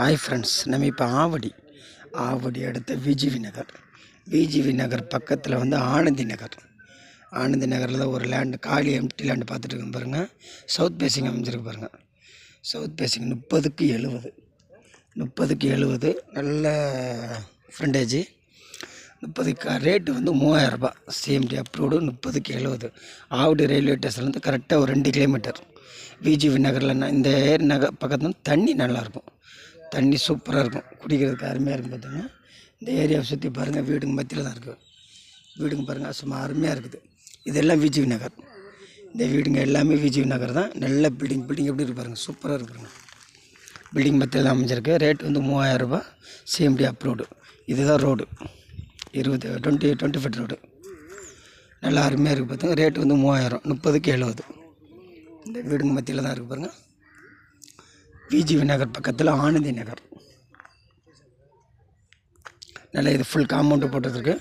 Hi friends நம்ம இப்போ ஆவடி ஆவடி அடுத்த விஜிவி நகர் விஜிவி நகர் பக்கத்தில் வந்து ஆனந்தி நகர். ஆனந்தி நகரில் தான் ஒரு லேண்டு காலி எம்டி லேண்டு பார்த்துட்டு இருக்கோம் பாருங்கள் சவுத் பேசிங் அமைஞ்சிருக்கு பாருங்கள் சவுத் பேசிங் முப்பதுக்கு எழுபது முப்பதுக்கு எழுபது நல்ல ஃப்ரெண்டேஜி முப்பதுக்கு ரேட்டு வந்து மூவாயிரரூபா சிஎம்டி அப்ரூவ்டு முப்பதுக்கு எழுபது ஆவடி ரயில்வே ஸ்டேஷன்லேருந்து கரெக்டாக ஒரு ரெண்டு கிலோமீட்டர் விஜிவி நகரில் இந்த ஏரி நகர் பக்கத்தில் தண்ணி நல்லாயிருக்கும் தண்ணி சூப்பராக இருக்கும். குடிக்கிறதுக்கு அருமையாக இருக்கும் பார்த்தீங்கன்னா இந்த ஏரியாவை சுற்றி பாருங்கள் வீடுங்க மத்தியில் தான் இருக்குது வீடுங்க பாருங்கள் சும்மா அருமையாக இருக்குது. இதெல்லாம் விஜய் நகர். இந்த வீடுங்க எல்லாமே விஜய் நகர் தான். நல்ல பில்டிங் பில்டிங் எப்படி இருக்கு பாருங்கள் சூப்பராக இருக்கு பாருங்க. பில்டிங் மத்தியில் தான் அமைஞ்சிருக்கு. ரேட் வந்து மூவாயிரரூபா சிஎம்டி அப்ரூவ்டு இதுதான் ரோடு இருபது டுவெண்ட்டி டுவெண்ட்டி ஃபீட் ரோடு நல்லா அருமையாக இருக்குது பார்த்துங்க ரேட்டு வந்து மூவாயிரம் முப்பதுக்கு எழுபது. இந்த வீடுங்க மத்தியில் தான் இருக்குது பாருங்கள் பிஜிவி நகர் பக்கத்தில் ஆனந்தி நகர். நல்லா இது ஃபுல் காம்பவுண்டு போட்டதுக்கு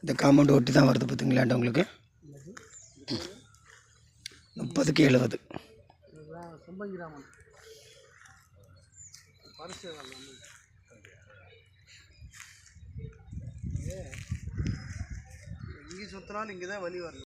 இந்த காம்பவுண்டு ஒட்டி தான் வருது பார்த்தீங்களாண்ட உங்களுக்கு? முப்பதுக்கு எழுபது இங்கே சுற்றினாலும் இங்கே தான் வழி வரணும்